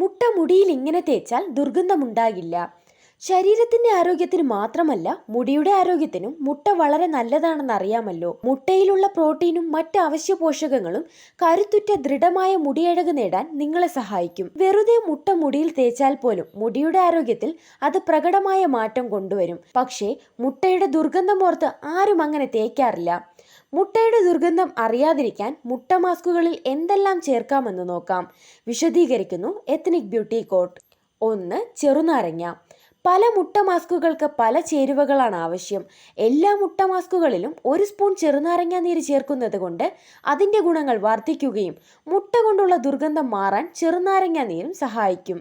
മുട്ട മുടിയിൽ ഇങ്ങനെ തേച്ചാൽ ദുർഗന്ധമുണ്ടാകില്ല. ശരീരത്തിന്റെ ആരോഗ്യത്തിന് മാത്രമല്ല മുടിയുടെ ആരോഗ്യത്തിനും മുട്ട വളരെ നല്ലതാണെന്ന് അറിയാമല്ലോ. മുട്ടയിലുള്ള പ്രോട്ടീനും മറ്റ് അവശ്യ പോഷകങ്ങളും കരുത്തുറ്റ ദൃഢമായ മുടിയഴക് നേടാൻ നിങ്ങളെ സഹായിക്കും. വെറുതെ മുട്ട മുടിയിൽ തേച്ചാൽ പോലും മുടിയുടെ ആരോഗ്യത്തിൽ അത് പ്രകടമായ മാറ്റം കൊണ്ടുവരും. പക്ഷേ മുട്ടയുടെ ദുർഗന്ധം ഓർത്ത് ആരും അങ്ങനെ തേക്കാറില്ല. മുട്ടയുടെ ദുർഗന്ധം അറിയാതിരിക്കാൻ മുട്ട മാസ്കുകളിൽ എന്തെല്ലാം ചേർക്കാമെന്ന് നോക്കാം. വിശദീകരിക്കുന്നു എത്നിക് ബ്യൂട്ടി കോട്ട്. ഒന്ന് ചെറുനാരങ്ങ. പല മുട്ട മാസ്കുകൾക്ക് പല ചേരുവകളാണ് ആവശ്യം. എല്ലാ മുട്ട മാസ്കുകളിലും ഒരു സ്പൂൺ ചെറുനാരങ്ങ നീര് ചേർക്കുന്നത് കൊണ്ട് അതിന്റെ ഗുണങ്ങൾ വർദ്ധിക്കുകയും മുട്ട കൊണ്ടുള്ള ദുർഗന്ധം മാറാൻ ചെറുനാരങ്ങ നീരും സഹായിക്കും.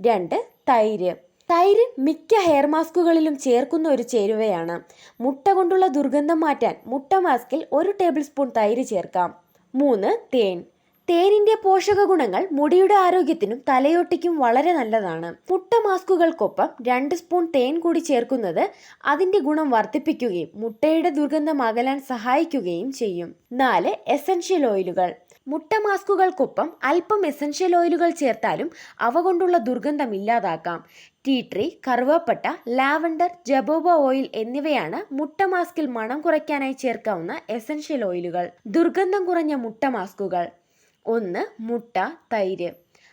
രണ്ട് തൈര്. തൈര് മിക്ക ഹെയർ മാസ്കുകളിലും ചേർക്കുന്ന ഒരു ചേരുവയാണ്. മുട്ട കൊണ്ടുള്ള ദുർഗന്ധം മാറ്റാൻ മുട്ട മാസ്കിൽ ഒരു ടേബിൾ സ്പൂൺ തൈര് ചേർക്കാം. മൂന്ന് തേൻ. തേനിന്റെ പോഷക ഗുണങ്ങൾ മുടിയുടെ ആരോഗ്യത്തിനും തലയോട്ടിക്കും വളരെ നല്ലതാണ്. മുട്ട മാസ്കുകൾക്കൊപ്പം രണ്ട് സ്പൂൺ തേൻ കൂടി ചേർക്കുന്നത് അതിന്റെ ഗുണം വർദ്ധിപ്പിക്കുകയും മുട്ടയുടെ ദുർഗന്ധം അകലാൻ സഹായിക്കുകയും ചെയ്യും. നാല് എസൻഷ്യൽ ഓയിലുകൾ. മുട്ട മാസ്കുകൾക്കൊപ്പം അല്പം എസൻഷ്യൽ ഓയിലുകൾ ചേർത്താലും അവ കൊണ്ടുള്ള ദുർഗന്ധം ഇല്ലാതാക്കാം. ടീ ട്രീ കറുവാപ്പട്ട ലാവണ്ടർ ജബോബ ഓയിൽ എന്നിവയാണ് മുട്ട മാസ്കിൽ മണം കുറയ്ക്കാനായി ചേർക്കാവുന്ന എസൻഷ്യൽ ഓയിലുകൾ. ദുർഗന്ധം കുറഞ്ഞ മുട്ട മാസ്കുകൾ. ഒന്ന് മുട്ട തൈര്.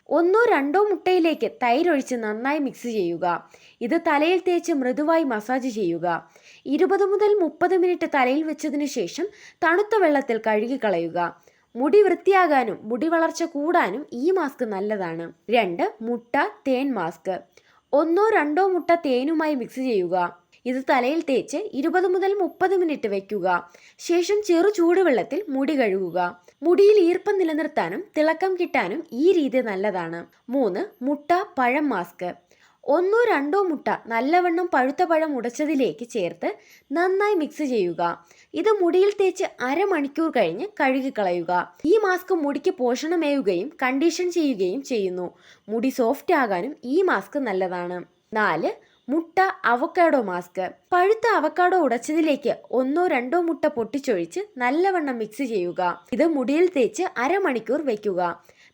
ഒന്നോ രണ്ടോ മുട്ടയിലേക്ക് തൈരൊഴിച്ച് നന്നായി മിക്സ് ചെയ്യുക. ഇത് തലയിൽ തേച്ച് മൃദുവായി മസാജ് ചെയ്യുക. ഇരുപത് മുതൽ മുപ്പത് മിനിറ്റ് തലയിൽ വെച്ചതിന് ശേഷം തണുത്ത വെള്ളത്തിൽ കഴുകിക്കളയുക. മുടി വൃത്തിയാകാനും മുടി വളർച്ച കൂടാനും ഈ മാസ്ക് നല്ലതാണ്. രണ്ട് മുട്ട തേൻ മാസ്ക് ഒന്നോ രണ്ടോ മുട്ട തേനുമായി മിക്സ് ചെയ്യുക. ഇത് തലയിൽ തേച്ച് ഇരുപത് മുതൽ മുപ്പത് മിനിറ്റ് വയ്ക്കുക ശേഷം ചെറു ചൂടുവെള്ളത്തിൽ മുടി കഴുകുക. മുടിയിൽ ഈർപ്പം നിലനിർത്താനും തിളക്കം കിട്ടാനും ഈ രീതി നല്ലതാണ്. മൂന്ന് മുട്ട പഴം മാസ്ക്. ഒന്നോ രണ്ടോ മുട്ട നല്ലവണ്ണം പഴുത്ത പഴം ഉടച്ചതിലേക്ക് ചേർത്ത് നന്നായി മിക്സ് ചെയ്യുക. ഇത് മുടിയിൽ തേച്ച് അരമണിക്കൂർ കഴിഞ്ഞ് കഴുകിക്കളയുക. ഈ മാസ്ക് മുടിക്ക് പോഷണമേയുകയും കണ്ടീഷൻ ചെയ്യുകയും ചെയ്യുന്നു. മുടി സോഫ്റ്റ് ആകാനും ഈ മാസ്ക് നല്ലതാണ്. നാല് മുട്ട അവക്കാഡോ മാസ്ക്. പഴുത്ത അവക്കാഡോ ഉടച്ചതിലേക്ക് ഒന്നോ രണ്ടോ മുട്ട പൊട്ടിച്ചൊഴിച്ച് നല്ലവണ്ണം മിക്സ് ചെയ്യുക. ഇത് മുടിയിൽ തേച്ച് അരമണിക്കൂർ വയ്ക്കുക.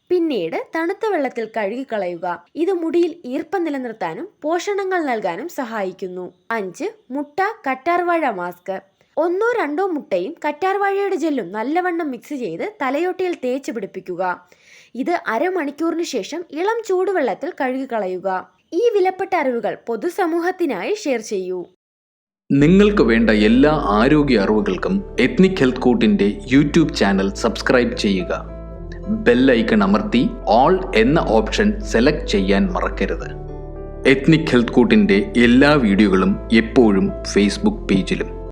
പിന്നീട് തണുത്ത വെള്ളത്തിൽ കഴുകിക്കളയുക. ഇത് മുടിയിൽ ഈർപ്പം നിലനിർത്താനും പോഷണങ്ങൾ നൽകാനും സഹായിക്കുന്നു. അഞ്ച് മുട്ട കറ്റാർവാഴ മാസ്ക്. ഒന്നോ രണ്ടോ മുട്ടയും കറ്റാർവാഴയുടെ ജെല്ലും നല്ലവണ്ണം മിക്സ് ചെയ്ത് തലയോട്ടിയിൽ തേച്ച് പിടിപ്പിക്കുക. ഇത് അരമണിക്കൂറിന് ശേഷം ഇളം ചൂടുവെള്ളത്തിൽ കഴുകിക്കളയുക. ഈ വിലപ്പെട്ട അറിവുകൾ പൊതുസമൂഹത്തിനായി ഷെയർ ചെയ്യൂ. നിങ്ങൾക്ക് വേണ്ട എല്ലാ ആരോഗ്യ അറിവുകൾക്കും എത്നിക് ഹെൽത്ത് കൂട്ടിന്റെ യൂട്യൂബ് ചാനൽ സബ്സ്ക്രൈബ് ചെയ്യുക. ബെല്ലൈക്കൺ അമർത്തി ഓൾ എന്ന ഓപ്ഷൻ സെലക്ട് ചെയ്യാൻ മറക്കരുത്. എത്നിക് ഹെൽത്ത് കൂട്ടിന്റെ എല്ലാ വീഡിയോകളും എപ്പോഴും ഫേസ്ബുക്ക് പേജിലും